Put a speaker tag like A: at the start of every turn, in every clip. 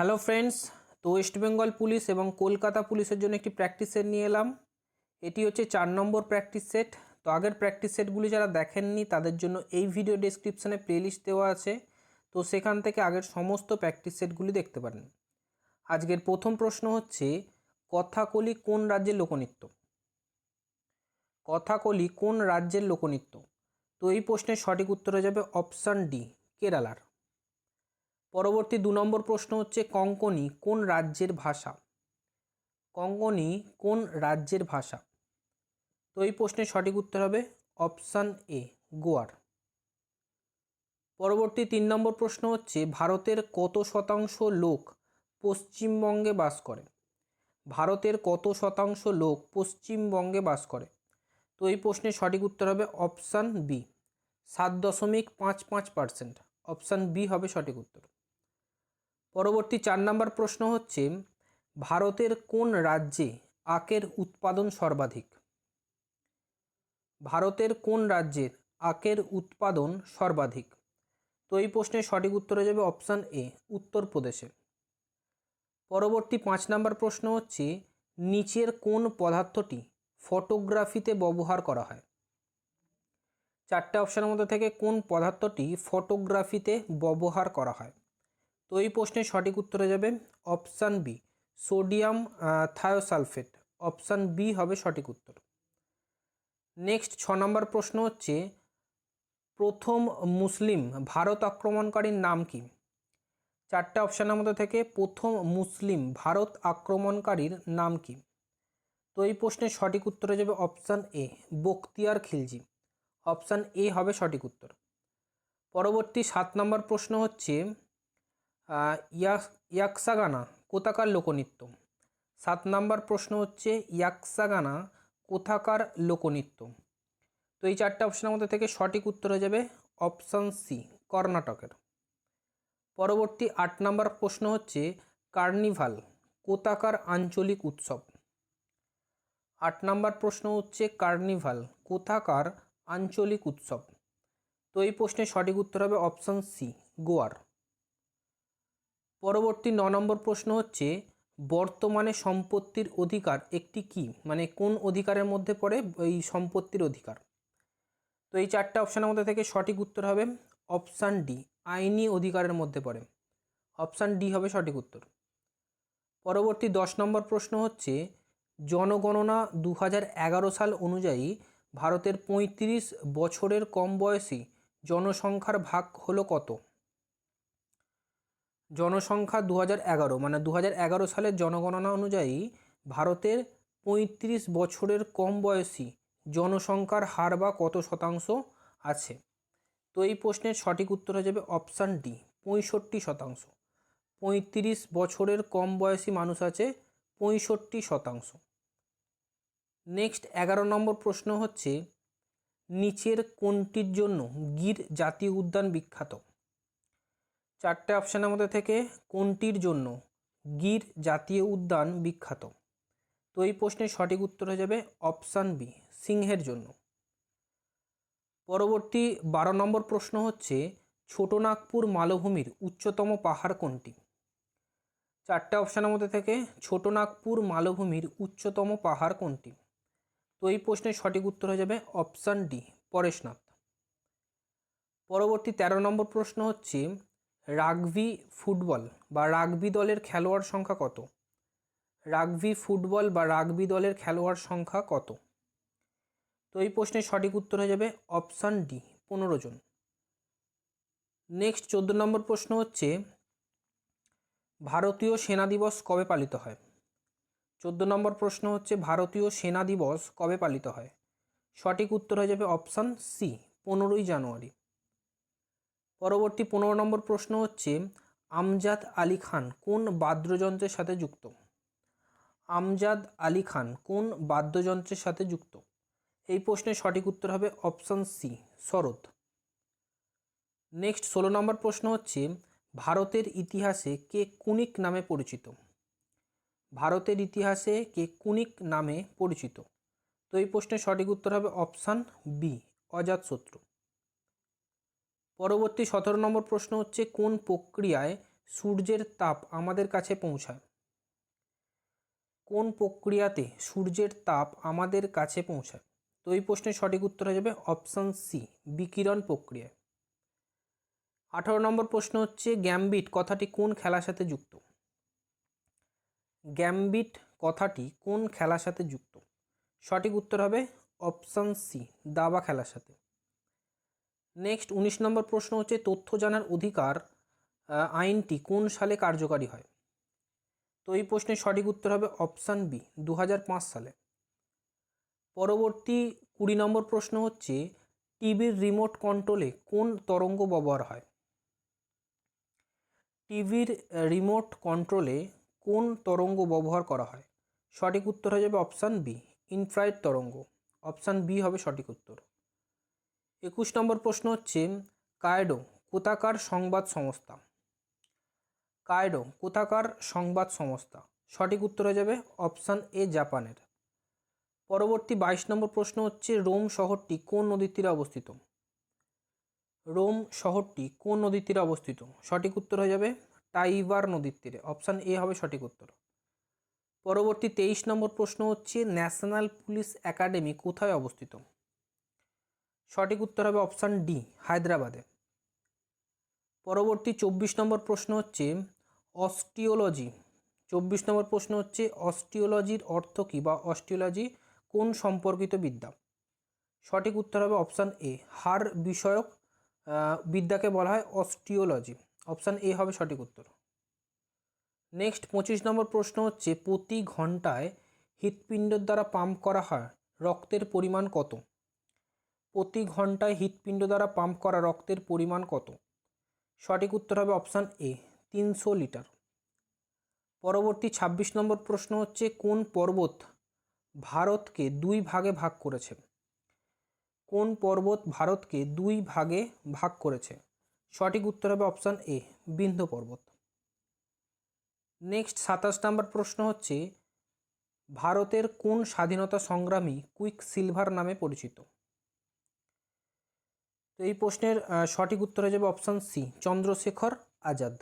A: Hello friends তো West Bengal police এবং কলকাতা পুলিশের জন্য একটি প্র্যাকটিস সেট নিয়ে এলাম। এটি হচ্ছে চার নম্বর প্র্যাকটিস সেট তো আগের প্র্যাকটিস সেটগুলি যারা দেখেননি, তাদের জন্য এই ভিডিও ডেসক্রিপশানে প্লেলিস্ট দেওয়া আছে। তো সেখান থেকে আগের সমস্ত প্র্যাকটিস সেটগুলি দেখতে পারেন। আজকের প্রথম প্রশ্ন হচ্ছে, কথাকলি কোন রাজ্যের লোকনৃত্য? কথাকলি কোন রাজ্যের লোকনৃত্য? তো এই প্রশ্নের সঠিক উত্তর হয়ে যাবে অপশান ডি কেরালার। পরবর্তী দু নম্বর প্রশ্ন হচ্ছে কঙ্কনি কোন রাজ্যের ভাষা? কঙ্কনি কোন রাজ্যের ভাষা? তো এই প্রশ্নের সঠিক উত্তর হবে অপশান এ, গোয়ার। পরবর্তী তিন নম্বর প্রশ্ন হচ্ছে, ভারতের কত শতাংশ লোক পশ্চিমবঙ্গে বাস করে? ভারতের কত শতাংশ লোক পশ্চিমবঙ্গে বাস করে? তো এই প্রশ্নের সঠিক উত্তর হবে অপশান বি, সাত দশমিক পাঁচ পাঁচ পার্সেন্ট। অপশান বি হবে সঠিক উত্তর। পরবর্তী চার নম্বর প্রশ্ন হচ্ছে, ভারতের কোন রাজ্যে আখের উৎপাদন সর্বাধিক? ভারতের কোন রাজ্যের আখের উৎপাদন সর্বাধিক? তো এই প্রশ্নের সঠিক উত্তর হয়ে যাবে অপশান এ, উত্তরপ্রদেশে। পরবর্তী পাঁচ নম্বর প্রশ্ন হচ্ছে, নিচের কোন পদার্থটি ফটোগ্রাফিতে ব্যবহার করা হয়? চারটে অপশানের মধ্যে থেকে কোন পদার্থটি ফটোগ্রাফিতে ব্যবহার করা হয়? তো এই প্রশ্নের সঠিক উত্তর যাবে option B, sodium thiosulphate. Option B হবে সঠিক উত্তর। নেক্সট ছ নম্বর প্রশ্ন হচ্ছে, প্রথম মুসলিম ভারত আক্রমণকারীর নাম কি? চারটে অপশানের মধ্যে থেকে প্রথম মুসলিম ভারত আক্রমণকারীর নাম কি? তো এই প্রশ্নের সঠিক উত্তর যাবে option A, Bakhtiyar Khilji. Option A হবে সঠিক উত্তর। পরবর্তী সাত নম্বর প্রশ্ন হচ্ছে ইয়াকসাগানা, কোথাকার লোকনৃত্য? সাত নাম্বার প্রশ্ন হচ্ছে, ইয়াকসাগানা, কোথাকার লোকনৃত্য? তো এই চারটে অপশানের মধ্যে থেকে সঠিক উত্তর হয়ে যাবে অপশান সি কর্ণাটকের। পরবর্তী আট নাম্বার প্রশ্ন হচ্ছে, কার্নিভাল, কোথাকার আঞ্চলিক উৎসব? আট নাম্বার প্রশ্ন হচ্ছে, কার্নিভাল, কোথাকার আঞ্চলিক উৎসব? তো এই প্রশ্নের সঠিক উত্তর হবে অপশান সি গোয়ার। পরবর্তী ন নম্বর প্রশ্ন হচ্ছে, বর্তমানে সম্পত্তির অধিকার একটি কি? মানে কোন অধিকারের মধ্যে পড়ে এই সম্পত্তির অধিকার? তো এই চারটে অপশানের মধ্যে থেকে সঠিক উত্তর হবে। অপশান ডি আইনি অধিকারের মধ্যে পড়ে। অপশান ডি হবে সঠিক উত্তর। পরবর্তী দশ নম্বর প্রশ্ন হচ্ছে, জনগণনা দু হাজার এগারো সাল অনুযায়ী ভারতের পঁয়ত্রিশ বছরের কম বয়সী জনসংখ্যার ভাগ হলো কত? জনসংখ্যা দু এগারো মানে দু এগারো সালের জনগণনা অনুযায়ী ভারতের পঁয়ত্রিশ বছরের কম বয়সী জনসংখ্যার হার বা কত শতাংশ আছে? তো এই প্রশ্নের সঠিক উত্তর হয়ে যাবে অপশান ডি পঁয়ষট্টি শতাংশ। পঁয়ত্রিশ বছরের কম বয়সী মানুষ আছে পঁয়ষট্টি শতাংশ। নেক্সট এগারো নম্বর প্রশ্ন হচ্ছে, নিচের কোনটির জন্য গির জাতীয় উদ্যান বিখ্যাত? চারটে অপশানের মধ্যে থেকে কোনটির জন্য গির জাতীয় উদ্যান বিখ্যাত? তো এই প্রশ্নের সঠিক উত্তর হয়ে যাবে অপশান বি সিংহের জন্য। পরবর্তী বারো নম্বর প্রশ্ন হচ্ছে, ছোটনাগপুর মালভূমির উচ্চতম পাহাড় কোনটি? চারটে অপশানের মধ্যে থেকে ছোটনাগপুর মালভূমির উচ্চতম পাহাড় কোনটি? তো এই প্রশ্নের সঠিক উত্তর হয়ে যাবে অপশান ডি পরেশনাথ। পরবর্তী ১৩ নম্বর প্রশ্ন হচ্ছে রাগবি ফুটবল বা রাগবি দলের খেলোয়াড় সংখ্যা কত? রাগবি ফুটবল বা রাগবি দলের খেলোয়াড় সংখ্যা কত? তো এই প্রশ্নের সঠিক উত্তর হয়ে যাবে অপশান ডি, পনেরো জন। নেক্সট চোদ্দ নম্বর প্রশ্ন হচ্ছে, ভারতীয় সেনা দিবস কবে পালিত হয়? চোদ্দ নম্বর প্রশ্ন হচ্ছে, ভারতীয় সেনা দিবস কবে পালিত হয়? সঠিক উত্তর হয়ে যাবে অপশান সি, পনেরোই জানুয়ারি। পরবর্তী পনেরো নম্বর প্রশ্ন হচ্ছে, আমজাদ আলী খান কোন বাদ্যযন্ত্রের সাথে যুক্ত? আমজাদ আলী খান কোন বাদ্যযন্ত্রের সাথে যুক্ত? এই প্রশ্নের সঠিক উত্তর হবে অপশান সি, শরৎ। নেক্সট, ষোলো নম্বর প্রশ্ন হচ্ছে, ভারতের ইতিহাসে কে কুনিক নামে পরিচিত? ভারতের ইতিহাসে কে কুনিক নামে পরিচিত? তো এই প্রশ্নের সঠিক উত্তর হবে অপশান বি অজাতশত্রু পরবর্তী সতেরো নম্বর প্রশ্ন হচ্ছে, কোন প্রক্রিয়ায় সূর্যের তাপ আমাদের কাছে পৌঁছায়? কোন প্রক্রিয়াতে সূর্যের তাপ আমাদের কাছে পৌঁছায়? তো এই প্রশ্নের সঠিক উত্তর হয়ে যাবে অপশান সি, বিকিরণ প্রক্রিয়ায়। আঠারো নম্বর প্রশ্ন হচ্ছে, গ্যাম্বিট কথাটি কোন খেলার সাথে যুক্ত? গ্যাম্বিট কথাটি কোন খেলার সাথে যুক্ত? সঠিক উত্তর হবে অপশান সি, দাবা খেলার সাথে। নেক্সট উনিশ নম্বর প্রশ্ন হচ্ছে তথ্য জানার অধিকার আইনটি কোন সালে কার্যকারী হয়? তো এই প্রশ্নের সঠিক উত্তর হবে অপশান বি দু হাজার পাঁচ সালে। পরবর্তী কুড়ি নম্বর প্রশ্ন হচ্ছে, টিভির রিমোট কন্ট্রোলে কোন তরঙ্গ ব্যবহার হয়? টিভির রিমোট কন্ট্রোলে কোন তরঙ্গ ব্যবহার করা হয়? সঠিক উত্তর হয়ে যাবে অপশান বি ইনফ্রাইড তরঙ্গ। অপশান বি হবে সঠিক উত্তর। একুশ নম্বর প্রশ্ন হচ্ছে কায়ডো কোথাকার সংবাদ সংস্থা? কায়ডো কোথাকার সংবাদ সংস্থা? সঠিক উত্তর হয়ে যাবে অপশান এ, জাপানের। পরবর্তী বাইশ নম্বর প্রশ্ন হচ্ছে, রোম শহরটি কোন নদীর তীরে অবস্থিত? রোম শহরটি কোন নদীর তীরে অবস্থিত? সঠিক উত্তর হয়ে যাবে টাইবার নদীর তীরে। অপশান এ হবে সঠিক উত্তর। পরবর্তী তেইশ নম্বর প্রশ্ন হচ্ছে, ন্যাশনাল পুলিশ একাডেমি কোথায় অবস্থিত? সঠিক উত্তর হবে অপশান ডি, হায়দ্রাবাদে। পরবর্তী চব্বিশ নম্বর প্রশ্ন হচ্ছে, অস্টিওলজি। চব্বিশ নম্বর প্রশ্ন হচ্ছে, অস্টিওলজির অর্থ কী বা অস্টিওলজি কোন সম্পর্কিত বিদ্যা? সঠিক উত্তর হবে অপশান এ, হাড় বিষয়ক বিদ্যাকে বলা হয় অস্টিওলজি। অপশান এ হবে সঠিক উত্তর। নেক্সট, পঁচিশ নম্বর প্রশ্ন হচ্ছে, প্রতি ঘন্টায় হৃৎপিণ্ডের দ্বারা পাম্প করা হয়, রক্তের পরিমাণ কত? প্রতি ঘন্টায় হৃৎপিণ্ড দ্বারা পাম্প করা রক্তের পরিমাণ কত? সঠিক উত্তর হবে অপশান এ তিনশো লিটার। পরবর্তী ২৬ নম্বর প্রশ্ন হচ্ছে, কোন পর্বত ভারতকে দুই ভাগে ভাগ করেছে? কোন পর্বত ভারতকে দুই ভাগে ভাগ করেছে? সঠিক উত্তর হবে অপশান এ বিন্ধ পর্বত। নেক্সট সাতাশ নম্বর প্রশ্ন হচ্ছে, ভারতের কোন স্বাধীনতা সংগ্রামী কুইক সিলভার নামে পরিচিত? তো এই প্রশ্নের সঠিক উত্তর হয়ে যাবে অপশান সি চন্দ্রশেখর আজাদ।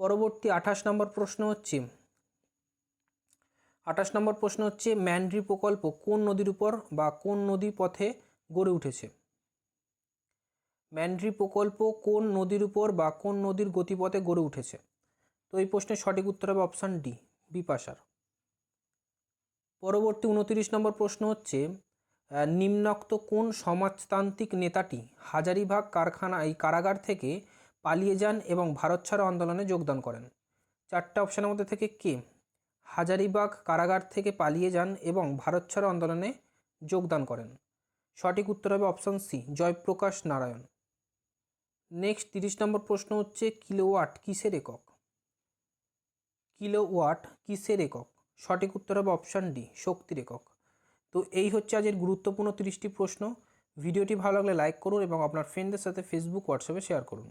A: পরবর্তী আঠাশ নম্বর প্রশ্ন হচ্ছে, আঠাশ নম্বর প্রশ্ন হচ্ছে, ম্যান্ড্রি প্রকল্প কোন নদীর উপর বা কোন নদী পথে গড়ে উঠেছে? ম্যান্ড্রি প্রকল্প কোন নদীর উপর বা কোন নদীর গতিপথে গড়ে উঠেছে? তো এই প্রশ্নের সঠিক উত্তর হবে অপশান ডি বিপাশার। পরবর্তী উনতিরিশ নম্বর প্রশ্ন হচ্ছে নিম্নোক্ত কোন সমাজতান্ত্রিক নেতাটি হাজারিবাগ কারখানা এই কারাগার থেকে পালিয়ে যান এবং ভারত ছাড়ো আন্দোলনে যোগদান করেন? চারটা অপশানের মধ্যে থেকে কে? হাজারিবাগ কারাগার থেকে পালিয়ে যান এবং ভারত ছাড়ো আন্দোলনে যোগদান করেন। সঠিক উত্তর হবে option C Jayaprakash Narayan. Next তিরিশ নম্বর প্রশ্ন হচ্ছে কিলোওয়াট কিসের একক? কিলোওয়াট কিসের একক? সঠিক উত্তর হবে অপশান ডি শক্তির একক। তো এই হচ্ছে আজের গুরুত্বপূর্ণ তিরিশটি প্রশ্ন। ভিডিওটি ভালো লাগলে লাইক করুন এবং আপনার ফ্রেন্ডদের সাথে ফেসবুক হোয়াটসঅ্যাপে শেয়ার করুন।